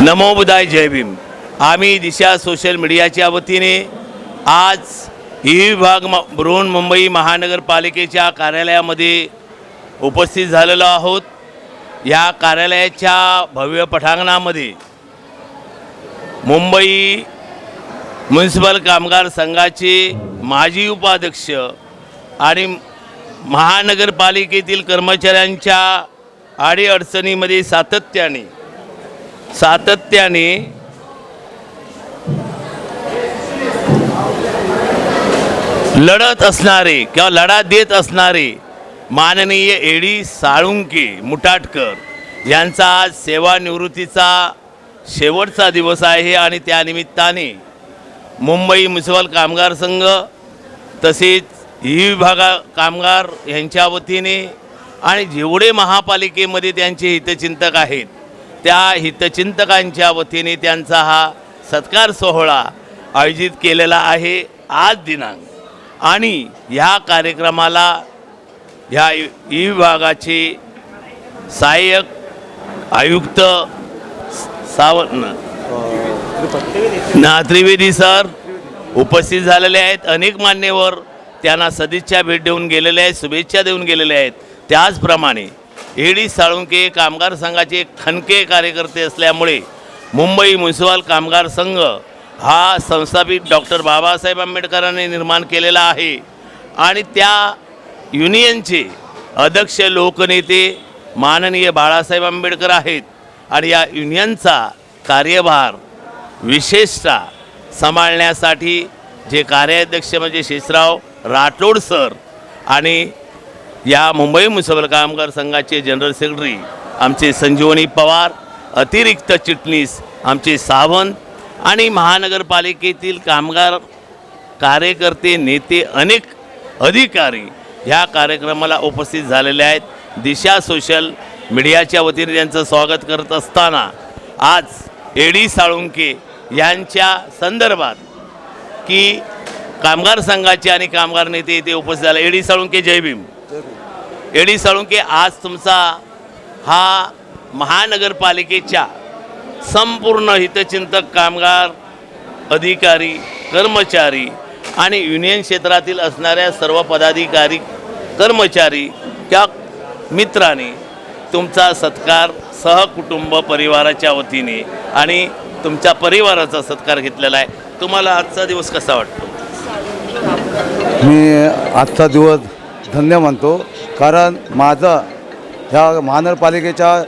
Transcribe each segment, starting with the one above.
नमोबुदाय जय भीम. आम्ही दिशा सोशल मीडियाच्या वतीने आज ई विभाग म बृहन्मुंबई महानगरपालिकेच्या कार्यालयामध्ये उपस्थित झालेलो आहोत. या कार्यालयाच्या भव्य पठांगणामध्ये मुंबई म्युन्सिपल कामगार संघाचे माजी उपाध्यक्ष आणि महानगरपालिकेतील कर्मचाऱ्यांच्या अडीअडचणीमध्ये सातत्याने सातत्याने लढत असणारे किंवा लढा देत असणारे माननीय एडी साळुंके मुटाटकर यांचा आज सेवानिवृत्तीचा शेवटचा दिवस आहे आणि त्यानिमित्ताने मुंबई म्युन्सिपल कामगार संघ तसेच ही विभागा कामगार यांच्या वतीने आणि जेवढे महापालिकेमध्ये त्यांचे हितचिंतक आहेत त्या हितचिंतकांच्या वतीने त्यांचा हा सत्कार सोहळा आयोजित केलेला आहे आज दिनांक. आणि ह्या कार्यक्रमाला ह्या ई विभागाचे सहाय्यक आयुक्त सावंत ना त्रिवेदी सर उपस्थित झालेले आहेत. अनेक मान्यवर त्यांना सदिच्छा भेट देऊन गेलेले आहेत शुभेच्छा देऊन गेलेले आहेत. त्याचप्रमाणे एडी साळुंके कामगार संघाचे खणके कार्यकर्ते असल्यामुळे मुंबई म्युन्सिपल कामगार संघ हा संस्थापित डॉक्टर बाबासाहेब आंबेडकरांनी निर्माण केलेला आहे. आणि त्या युनियनचे अध्यक्ष लोकनेते माननीय बाळासाहेब आंबेडकर आहेत. आणि या युनियनचा कार्यभार विशेषतः सांभाळण्यासाठी जे कार्याध्यक्ष म्हणजे शेषराव राठोड सर आणि या मुंबई म्युन्सिपल कामगार संघाचे जनरल सेक्रेटरी आमचे संजीवनी पवार अतिरिक्त चिटणीस आमचे सावंत आणि महानगरपालिकेतील कामगार कार्यकर्ते नेते अनेक अधिकारी ह्या कार्यक्रमाला उपस्थित झालेले आहेत. दिशा सोशल मीडियाच्या वतीने त्यांचं स्वागत करत असताना आज एडी साळुंके यांच्या संदर्भात की कामगार संघाचे आणि कामगार नेते इथे उपस्थित झाले. एडी साळुंके जय भीम. एडी साळुंके आज तुमचा हा महानगरपालिकेच्या संपूर्ण हितचिंतक कामगार अधिकारी कर्मचारी आणि युनियन क्षेत्रातील असणाऱ्या सर्व पदाधिकारी कर्मचारी त्या मित्रांनी तुमचा सत्कार सहकुटुंब परिवाराच्या वतीने आणि तुमच्या परिवाराचा सत्कार घेतलेला आहे. तुम्हाला आजचा दिवस कसा वाटतो? मी आजचा दिवस धन्य मानतो कारण माझं ह्या महानगरपालिकेच्या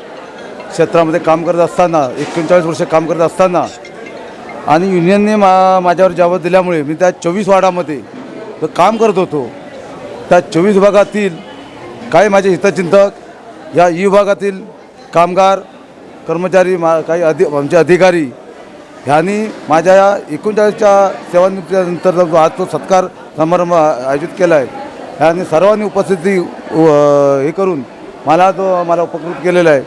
क्षेत्रामध्ये काम करत असताना एकोणचाळीस वर्ष काम करत असताना आणि युनियनने मा माझ्यावर जबाब दिल्यामुळे मी त्या चोवीस वार्डामध्ये जो काम करत होतो त्या चोवीस विभागातील काही माझे हितचिंतक या ई विभागातील कामगार कर्मचारी मा काही अधि आमचे अधिकारी ह्यांनी माझ्या या एकोणचाळीसच्या सेवानिवृत्तीनंतर जो आज तो सत्कार समारंभ आयोजित केला आहे आणि सर्वांनी उपस्थिती हे करून मला तो मला उपकृत केलेला आहे.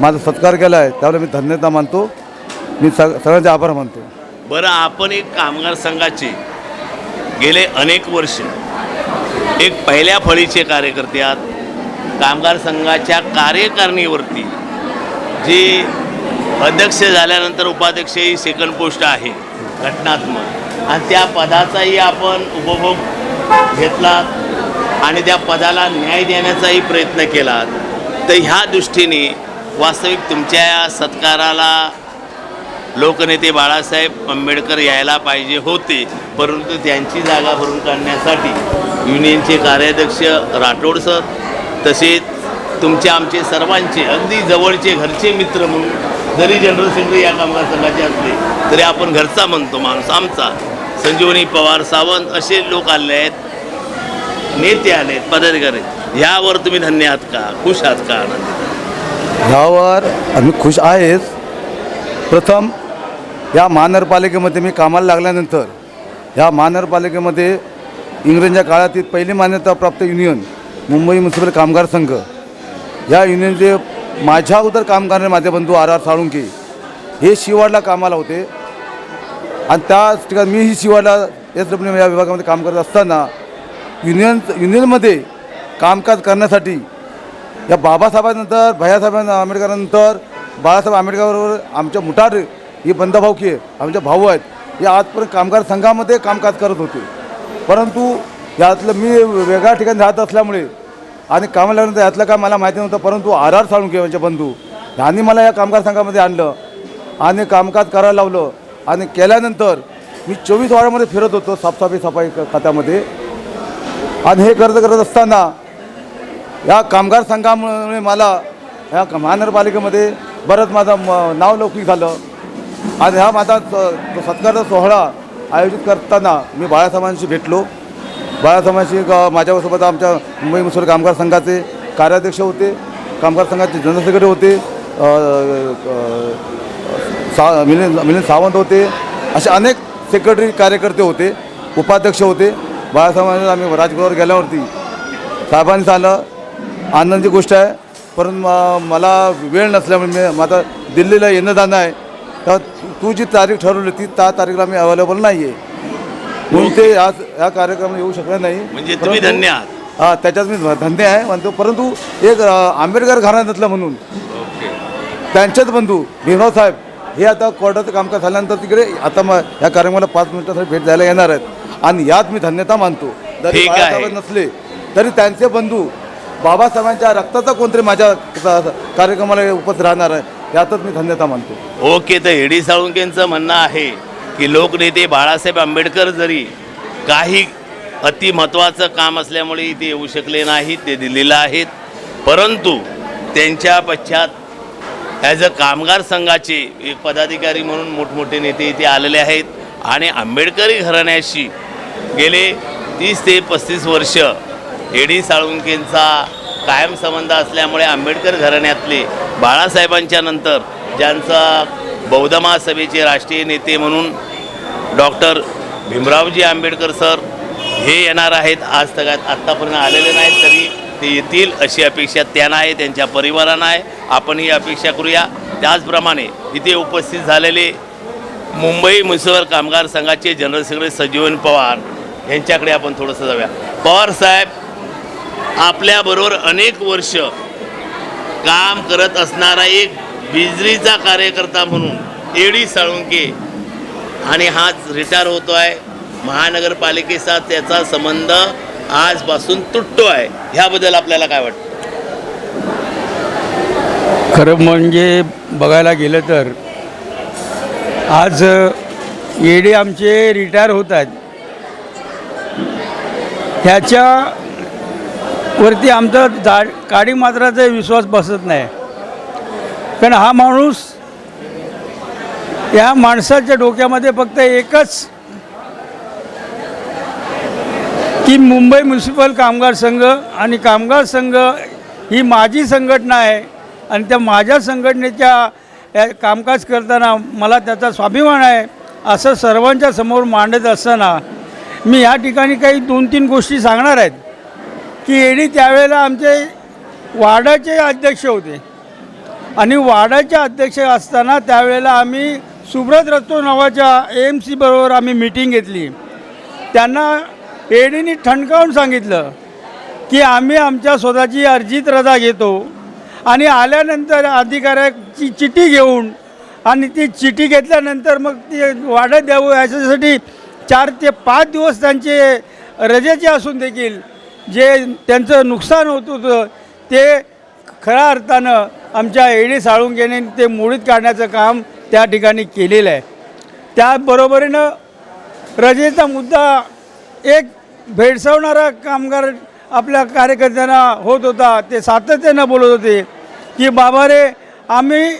माझा सत्कार केला आहे. त्यावर मी धन्यता मानतो. मी सग सगळ्यांचे आभार मानतो. बरं आपण एक कामगार संघाचे गेले अनेक वर्ष. एक पहिल्या फळीचे कार्यकर्ते आहात. कामगार संघाच्या कार्यकारिणीवरती जी अध्यक्ष झाल्यानंतर उपाध्यक्ष ही सेकंड पोस्ट आहे घटनात्मक. आणि त्या पदाचाही आपण उपभोग घेतला आणि त्या पदाला न्याय देण्याचाही प्रयत्न केला तर ह्या दृष्टीने वास्तविक तुमच्या या सत्काराला लोकनेते बाळासाहेब आंबेडकर यायला पाहिजे होते परंतु त्यांची जागा भरून काढण्यासाठी युनियनचे कार्याध्यक्ष राठोड सर तसेच तुमचे आमचे सर्वांचे अगदी जवळचे घरचे मित्र म्हणून जरी जनरल सेक्रेटरी या कामगार संघाचे असले तरी आपण घरचा म्हणतो माणूस आमचा. संजीवनी पवार सावंत असे लोक आले आहेत नेते आले पदाधिकारी यावर तुम्ही धन्य आहात का? खुश आहात का आनंदी ह्यावर आम्ही खुश आहेच प्रथम या महानगरपालिकेमध्ये मी कामाला लागल्यानंतर ह्या महानगरपालिकेमध्ये इंग्रजांच्या काळातील पहिली मान्यताप्राप्त युनियन मुंबई म्युन्सिपल कामगार संघ. या युनियनचे माझ्या अगोदर काम करणारे माझे बंधू आर आर साळुंके हे शिवाडला कामाला होते. आणि त्याच ठिकाणी मीही शिवाडला एस डब्ल्यू या विभागामध्ये काम करत असताना युनियन युनियनमध्ये कामकाज करण्यासाठी या बाबासाहेबांनंतर भैयासाहेब आंबेडकरांनंतर बाळासाहेब आंबेडकरबरोबर आमच्या मुठार ही बंधभावकी आहे आमच्या भाऊ आहेत हे आजपर्यंत कामगार संघामध्ये कामकाज करत होते. परंतु यातलं मी वेगळ्या ठिकाणी राहत असल्यामुळे आणि कामाला लागल्यानंतर यातलं काय मला माहिती नव्हतं परंतु आर आर साळुंके यांचे बंधू यांनी मला या कामगार संघामध्ये आणलं आणि कामकाज करायला लावलं. आणि केल्यानंतर मी चोवीस वाड्यामध्ये फिरत होतो साफसफाई सफाई खात्यामध्ये. आणि हे कर्ज करत असताना या कामगार संघामुळे मला ह्या महानगरपालिकेमध्ये बरंच माझं म- नाव लौकिक झालं. आणि हा माझा सत्कारचा सोहळा आयोजित करताना मी बाळासाहेबांशी भेटलो. बाळासाहेबांशी माझ्यासोबत आमच्या मुंबई मुसळ कामगार संघाचे कार्याध्यक्ष होते कामगार संघाचे जनरल सेक्रेटरी होते सा मिलिंद मिलिंद सावंत होते असे अनेक सेक्रेटरी कार्यकर्ते होते उपाध्यक्ष होते. बाळासाहेबांनी आम्ही राजगृहावर गेल्यावरती साहेबांनी सांगितलं आनंदाची गोष्ट आहे परंतु मला वेळ नसल्यामुळे मी माझा दिल्लीला येणं जाणं आहे. तर तू जी तारीख ठरवली ती त्या तारीखला मी अवेलेबल नाही आहे म्हणून ते आज या कार्यक्रमाला येऊ शकले नाही. म्हणजे तुम्ही धन्य आहात. हा त्याच्यात मी धन्य आहे. म्हणतो परंतु एक आंबेडकर घराण्यातलं म्हणून. त्यांचेच बंधू भीमराव साहेब हे आता कोर्टाचं कामकाज झाल्यानंतर तिकडे आता मग या कार्यक्रमाला पाच मिनिटासाठी भेट द्यायला येणार आहेत. आणि यात मी धन्यता मानतो. जरी ठीक आहे. बाळासाहेब नसले तरी त्यांचे बंधू बाबासाहेबांच्या रक्ताचा कोणतरी माझ्या कार्यक्रमाला उपस्थित राहणार आहे यातच मी धन्यता मानतो. ओके तर एडी साळुंकेंचं म्हणणं आहे की लोकनेते बाळासाहेब आंबेडकर जरी काही अति महत्त्वाचं काम असल्यामुळे इथे येऊ शकले नाहीत ते दिल्लीला आहेत परंतु त्यांच्या पश्चात ॲज अ कामगार संघाचे एक पदाधिकारी म्हणून मोठमोठे नेते इथे आलेले आहेत. आणि आंबेडकरी घराण्याशी गेले तीस ते पस्तीस वर्ष एडी साळुंकेंचा कायम संबंध असल्यामुळे आंबेडकर घराण्यातले बाळासाहेबांच्या नंतर ज्यांचा बौद्ध महासभेचे राष्ट्रीय नेते म्हणून डॉक्टर भीमरावजी आंबेडकर सर हे येणार आहेत. आज सगळ्यात आत्तापर्यंत आलेले नाहीत तरी ते येतील अशी अपेक्षा त्यांना आहे त्यांच्या परिवारांना आहे. आपण ही अपेक्षा करूया. त्याचप्रमाणे इथे उपस्थित झालेले मुंबई म्युन्सिपल कामगार संघाचे जनरल सेक्रेटरी सजीवन पवार यांच्याकडे आपण थोडंसं जाऊया. पवार साहेब आपल्याबरोबर अनेक वर्ष काम करत असणारा एक बिजरीचा कार्यकर्ता म्हणून एडी साळुंके आणि हाच रिटायर होतो आहे महानगरपालिकेचा त्याचा संबंध आजपासून तुटतो आहे. ह्याबद्दल आपल्याला काय वाटतं? खरं म्हणजे बघायला गेलं तर आज येडे आमचे रिटायर होत आहेत. ह्याच्यावरती आमचा जा काडी मात्राचा विश्वास बसत नाही. कारण हा माणूस या माणसाच्या डोक्यामध्ये फक्त एकच की मुंबई म्युन्सिपल कामगार संघ आणि कामगार संघ ही माझी संघटना आहे आणि त्या माझ्या संघटनेच्या या कामकाज करताना मला त्याचा स्वाभिमान आहे. असं सर्वांच्या समोर मांडत असताना मी या ठिकाणी काही दोन तीन गोष्टी सांगणार आहेत. की एडी त्यावेळेला आमचे वाडाचे अध्यक्ष होते. आणि वाडाचे अध्यक्ष असताना त्यावेळेला आम्ही सुब्रत रस्तो नावाच्या ए एम सीबरोबर आम्ही मिटिंग घेतली. त्यांना एडीने ठणकावून सांगितलं की आम्ही आमच्या स्वतःची अर्जित रजा घेतो. आणि आल्यानंतर अधिकाऱ्याची चिठी घेऊन आणि ती चिठी घेतल्यानंतर मग ती वाढत द्यावं याच्यासाठी चार ते पाच दिवस त्यांचे रजेचे असून देखील जे त्यांचं नुकसान होत होतं ते खऱ्या अर्थानं आमच्या एडी घेणे ते मोडीत काढण्याचं काम त्या ठिकाणी केलेलं आहे. त्याबरोबरीनं रजेचा मुद्दा एक भेडसावणारा कामगार आपल्या कार्यकर्त्यांना होत होता ते सातत्यानं बोलत होते की बाबा रे आम्ही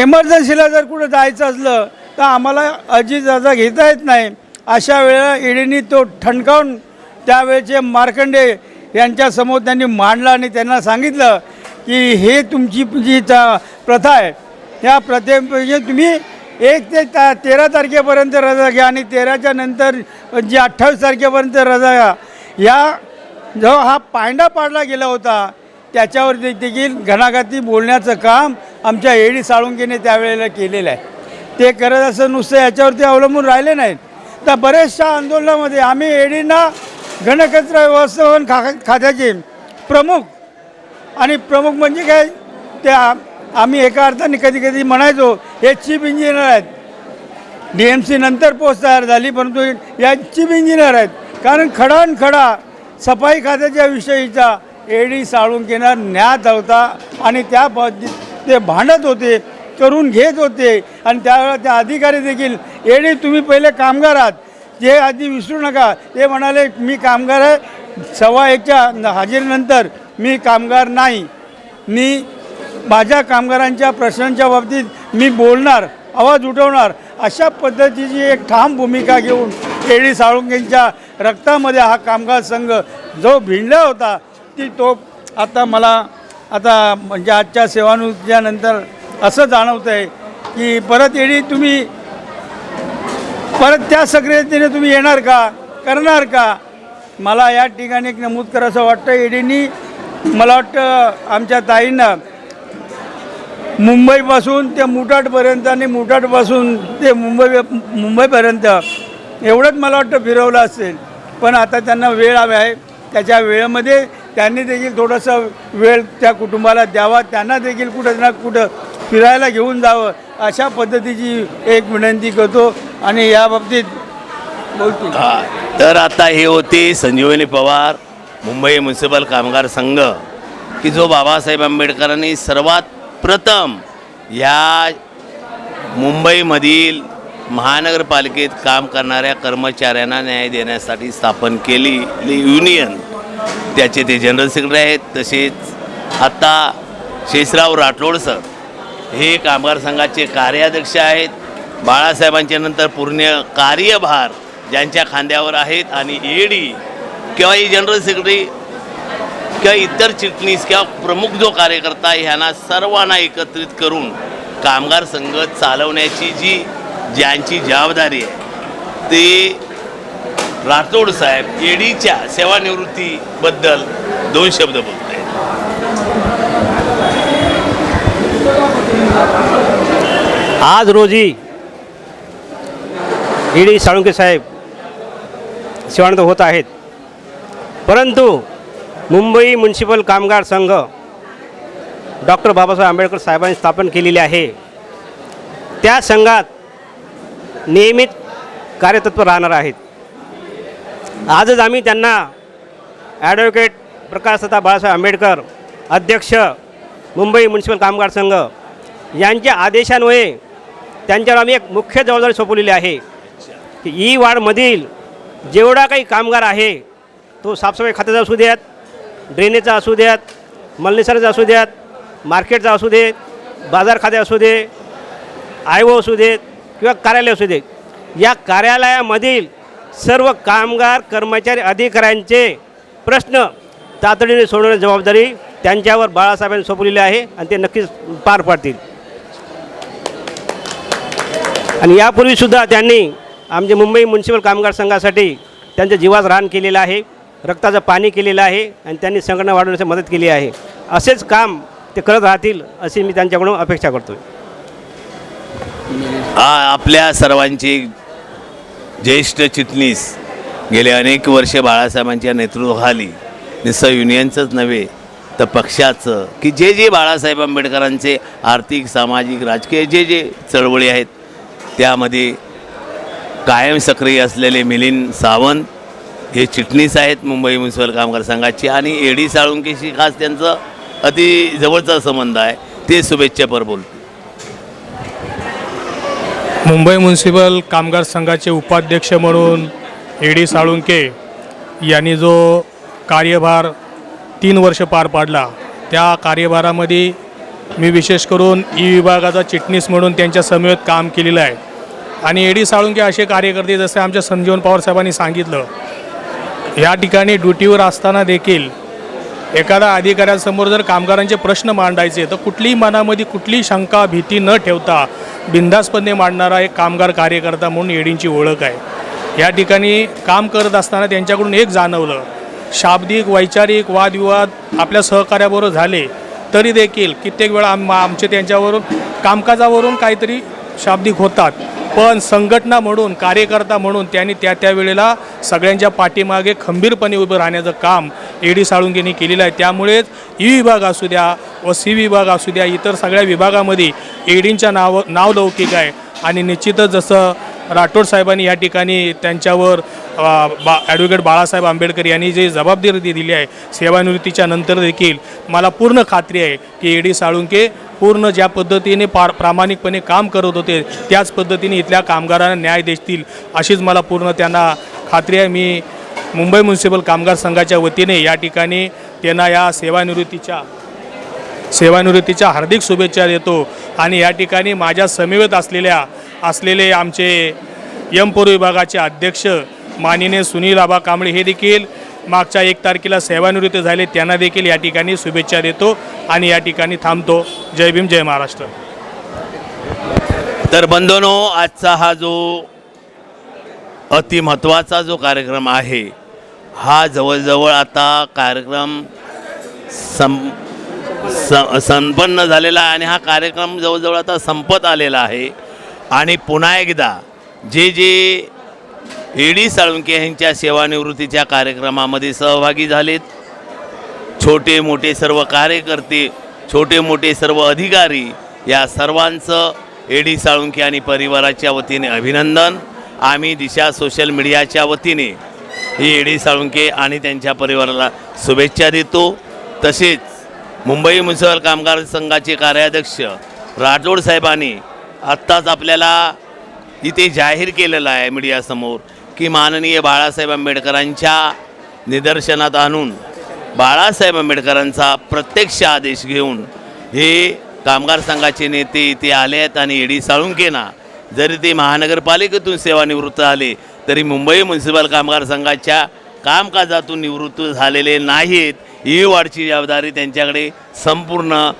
एमर्जन्सीला जर कुठं जायचं असलं तर आम्हाला अजी जाजा घेता येत नाही. अशा वेळेला ईडीनी तो ठणकावून त्यावेळेचे मार्कंडे यांच्यासमोर त्यांनी मांडला आणि त्यांना सांगितलं की हे तुमची जी चा प्रथा आहे त्या प्रथेपैकी तुम्ही एक ते ता तेरा तारखेपर्यंत रजा घ्या आणि तेराच्या नंतर जी अठ्ठावीस तारखेपर्यंत रजा घ्या या जो हा पांडा पाडला गेला होता त्याच्यावर देखील घणाघाती बोलण्याचं काम आमच्या एडी साळुंकेने त्यावेळेला केलेलं आहे. ते करत असं नुसतं याच्यावरती अवलंबून राहिले नाहीत. तर बऱ्याचशा आंदोलनामध्ये आम्ही एडीना घनकचरा व्यवस्थापन खा खात्याचे प्रमुख आणि प्रमुख म्हणजे काय? त्या आम्ही एका अर्थाने कधी कधी म्हणायचो हे चीफ इंजिनियर आहेत. डी एम सी नंतर पोस्ट तयार झाली परंतु या चीफ इंजिनियर आहेत. कारण खडान खडा सफाई खात्याच्या विषयीचा एडी साळुंकेनं न्यात होता आणि त्या ते भांडत होते करून घेत होते. आणि त्यावेळेला त्या अधिकारी देखील एडी तुम्ही पहिले कामगार आहात. जे आधी विसरू नका. ते म्हणाले मी कामगार आहे. सव्वा एकच्या हजेरीनंतर मी कामगार नाही. मी माझ्या कामगारांच्या प्रश्नांच्या बाबतीत मी बोलणार आवाज उठवणार अशा पद्धतीची एक ठाम भूमिका घेऊन केडी साळुंकेंच्या रक्तामध्ये हा कामगार संघ जो भिंडला होता ती तो आता मला आता म्हणजे आजच्या सेवानिवृत्तीच्यानंतर असं जाणवतं आहे की परत एडी तुम्ही परत त्या सक्रियतेने तुम्ही येणार का करणार का? मला या ठिकाणी एक नमूद करायचं वाटतं. ईडीनी मला वाटतं आमच्या ताईंना मुंबईपासून ते मुठाटपर्यंत आणि मुटाटपासून ते मुंबई मुंबईपर्यंत एवढंच मला वाटतं फिरवलं असेल. पण आता त्यांना वेळ हवी आहे. त्याच्या वेळेमध्ये त्यांनी देखील थोडंसं वेळ त्या कुटुंबाला द्यावा. त्यांना देखील कुठं ना कुठं फिरायला घेऊन जावं अशा पद्धतीची एक विनंती करतो आणि या बाबतीत बोलतो. हां तर आता हे होते संजीवनी पवार मुंबई म्युन्सिपल कामगार संघ की जो बाबासाहेब आंबेडकरांनी सर्वात प्रथम या मुंबईमधील महानगरपालिकेत काम करणाऱ्या कर्मचाऱ्यांना न्याय देण्यासाठी स्थापन केली. युनियन त्याचे ते जनरल सेक्रेटरी आहेत. तसेच आत्ता शेषराव राठोड सर हे कामगार संघाचे कार्याध्यक्ष आहेत. बाळासाहेबांच्या नंतर पूर्ण कार्यभार ज्यांच्या खांद्यावर आहेत आणि ईडी किंवा ही जनरल सेक्रेटरी किंवा इतर चिटणीस किंवा प्रमुख जो कार्यकर्ता ह्यांना सर्वांना एकत्रित करून कामगार संघ चालवण्याची जी ज्यांची जबाबदारी आहे ते राठोड साहेब एडीच्या सेवानिवृत्तीबद्दल दोन शब्द बोलत आहेत आज रोजी ईडी डी साळुंके साहेब सेवानिवृत्त होत आहेत. परंतु मुंबई म्युन्सिपल कामगार संघ डॉक्टर बाबासाहेब आंबेडकर साहेबांनी स्थापन केलेली आहे. त्या संघात नियमित कार्यतत्व राहणार आहेत. आजच आम्ही त्यांना ॲडव्होकेट प्रकाशदत्ता बाळासाहेब आंबेडकर अध्यक्ष मुंबई म्युन्सिपल कामगार संघ यांच्या आदेशान्वये त्यांच्यावर आम्ही एक मुख्य जबाबदारी सोपवलेली आहे की ई वार्डमधील जेवढा काही कामगार आहे तो साफसफाई खात्याचा असू द्यात ड्रेनेजचा असू द्यात मल्लेसरचा असू द्यात मार्केटचा असू दे बाजार खाते असू दे आयवो असू देत किंवा कार्यालय असू दे. या कार्यालयामधील सर्व कामगार कर्मचारी अधिकाऱ्यांचे प्रश्न तातडीने सोडवण्याची जबाबदारी त्यांच्यावर बाळासाहेबांनी सोपवलेली आहे आणि ते नक्कीच पार पाडतील. आणि यापूर्वीसुद्धा त्यांनी आमचे मुंबई म्युन्सिपल कामगार संघासाठी त्यांच्या जीवास रान केलेलं आहे रक्ताचं पाणी केलेलं आहे आणि त्यांनी संघटना वाढवण्याची मदत केली आहे. असेच काम ते करत राहतील अशी मी त्यांच्याकडून अपेक्षा करतो आहे आपल्या सर्वांची ज्येष्ठ चिटणीस गेले अनेक वर्षे बाळासाहेबांच्या नेतृत्वाखाली नुसतं युनियनचंच नव्हे तर पक्षाचं. की जे जे बाळासाहेब आंबेडकरांचे आर्थिक सामाजिक राजकीय जे जे चळवळी आहेत त्यामध्ये कायम सक्रिय असलेले मिलिंद सावंत हे चिटणीस आहेत मुंबई म्युन्सिपल कामगार संघाची आणि एडी साळुंकेशी खास त्यांचं अति जवळचा संबंध आहे ते शुभेच्छापर बोलतो मुंबई म्युन्सिपल कामगार संघाचे उपाध्यक्ष म्हणून ए डी साळुंके यांनी जो कार्यभार तीन वर्ष पार पाडला त्या कार्यभारामध्ये मी विशेष करून ई विभागाचा चिटणीस म्हणून त्यांच्या समवेत काम केलेलं आहे. आणि ए डी साळुंके असे कार्यकर्ते जसे आमच्या संजीवन पवार साहेबांनी सांगितलं या ठिकाणी ड्युटीवर असताना देखील एखादा अधिकाऱ्यांसमोर जर कामगारांचे प्रश्न मांडायचे तर कुठलीही मनामध्ये कुठलीही शंका भीती न ठेवता बिंदासपणे मांडणारा एक कामगार कार्यकर्ता म्हणून एडींची ओळख आहे. या ठिकाणी काम करत असताना त्यांच्याकडून एक जाणवलं शाब्दिक वैचारिक वादविवाद आपल्या सहकार्याबरोबर झाले तरी देखील कित्येक वेळा आम आमचे त्यांच्यावरून कामकाजावरून काहीतरी शाब्दिक होतात. पण संघटना म्हणून कार्यकर्ता म्हणून त्यांनी त्या त्यावेळेला सगळ्यांच्या पाठीमागे खंबीरपणे उभं राहण्याचं काम ए डी साळुंकेने केलेलं आहे. त्यामुळेच ई विभाग असू द्या व सी विभाग असू द्या इतर सगळ्या विभागामध्ये एडींच्या नाव नावलौकिक आहे. आणि निश्चितच जसं राठोड साहेबांनी या ठिकाणी त्यांच्यावर बा ॲडव्होकेट बाळासाहेब आंबेडकर यांनी जे जबाबदारी दिली आहे सेवानिवृत्तीच्या नंतर देखील मला पूर्ण खात्री आहे की ए डी साळुंके पूर्ण ज्या पद्धतीने पार प्रामाणिकपणे काम करत होते त्याच पद्धतीने इथल्या कामगारांना न्याय देतील अशीच मला पूर्ण त्यांना खात्री आहे. मी मुंबई म्युन्सिपल कामगार संघाच्या वतीने या ठिकाणी त्यांना या सेवानिवृत्तीच्या सेवानिवृत्तीच्या हार्दिक शुभेच्छा देतो. आणि या ठिकाणी माझ्या समेवेत असलेल्या असलेले आमचे यमपूर विभागाचे अध्यक्ष माननीय सुनील आबा कांबळे हे देखील मागच्या एक तारखेला सेवानिवृत्त झाले त्यांना देखील या ठिकाणी शुभेच्छा देतो आणि या ठिकाणी थांबतो. जय भीम जय महाराष्ट्र. तर बंधनो आजचा हा जो अतिमहत्त्वाचा जो कार्यक्रम आहे हा जवळजवळ आता कार्यक्रम सं स संपन्न झालेला आहे आणि हा कार्यक्रम जवळजवळ आता संपत आलेला आहे. आणि पुन्हा एकदा जे जे ए डी साळुंके यांच्या सेवानिवृत्तीच्या कार्यक्रमामध्ये सहभागी झालेत. छोटे मोठे सर्व कार्यकर्ते छोटे मोठे सर्व अधिकारी या सर्वांचं ए डी साळुंके आणि परिवाराच्या वतीने अभिनंदन. आम्ही दिशा सोशल मीडियाच्या वतीने ही ए डी साळुंके आणि त्यांच्या परिवाराला शुभेच्छा देतो. तसेच मुंबई म्युन्सिपल कामगार संघाचे कार्याध्यक्ष राठोड साहेबांनी आत्ताच आपल्याला इथे जाहीर केलेलं आहे मीडियासमोर. की माननीय बाळासाहेब आंबेडकरांच्या निदर्शनात आणून बाळासाहेब आंबेडकरांचा प्रत्यक्ष आदेश घेऊन हे कामगार संघाचे नेते इथे आले आहेत आणि एडी साळुंकेना जरी ते महानगरपालिकेतून सेवानिवृत्त आले तरी मुंबई म्युन्सिपल कामगार संघाच्या कामकाजातून निवृत्त झालेले नाहीत. ही वाढची जबाबदारी त्यांच्याकडे संपूर्ण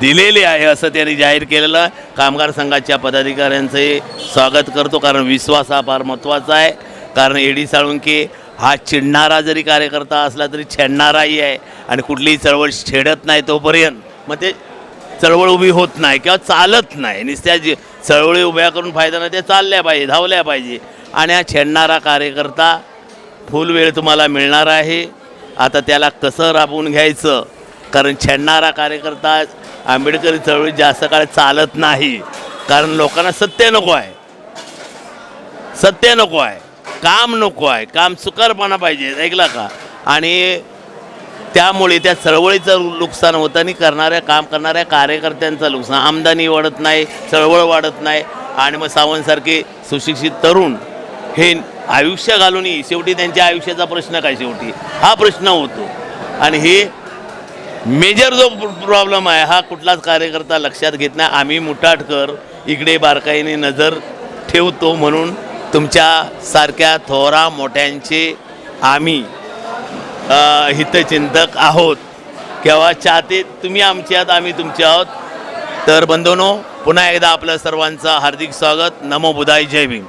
दिलेली आहे असं त्यांनी जाहीर केलेलं कामगार संघाच्या पदाधिकाऱ्यांचे स्वागत करतो कारण विश्वास हा फार महत्त्वाचा आहे. कारण एडी साळुंके हा चिडणारा जरी कार्यकर्ता असला तरी छेडणाराही आहे आणि कुठलीही चळवळ छेडत नाही तोपर्यंत. मग ते चळवळ उभी होत नाही किंवा चालत नाही. नुसत्या जे चळवळी उभ्या करून फायदा नाही त्या चालल्या पाहिजे धावल्या पाहिजे. आणि हा छेडणारा कार्यकर्ता फुल वेळ तुम्हाला मिळणार आहे. आता त्याला कसं राबवून घ्यायचं? कारण छेडणारा कार्यकर्ता आंबेडकरी चळवळी जास्त काळ चालत नाही. कारण लोकांना सत्य नको आहे. सत्य नको आहे. काम नको आहे. काम सुकारपणा पाहिजे ऐकला का? आणि त्यामुळे त्या चळवळीचं नुकसान होतं आणि करणाऱ्या काम करणाऱ्या कार्यकर्त्यांचं नुकसान. आमदानी वाढत नाही चळवळ वाढत नाही. आणि मग सावंतसारखे सुशिक्षित तरुण हे आयुष्य घालूनही शेवटी त्यांच्या आयुष्याचा प्रश्न काय शेवटी? हा प्रश्न होतो. आणि हे मेजर जो प्रॉब्लेम आहे हा कुठलाच कार्यकर्ता लक्षात घेत नाही. आम्ही मुठाटकर इकडे बारकाईने नजर ठेवतो म्हणून तुमच्यासारख्या थोरा मोठ्यांचे आम्ही हितचिंतक आहोत. केव्हा चाहते तुम्ही आमचे आहात आम्ही तुमचे आहोत. तर बंधूनो पुन्हा एकदा आपलं सर्वांचं हार्दिक स्वागत. नमो बुधाय जय भीम.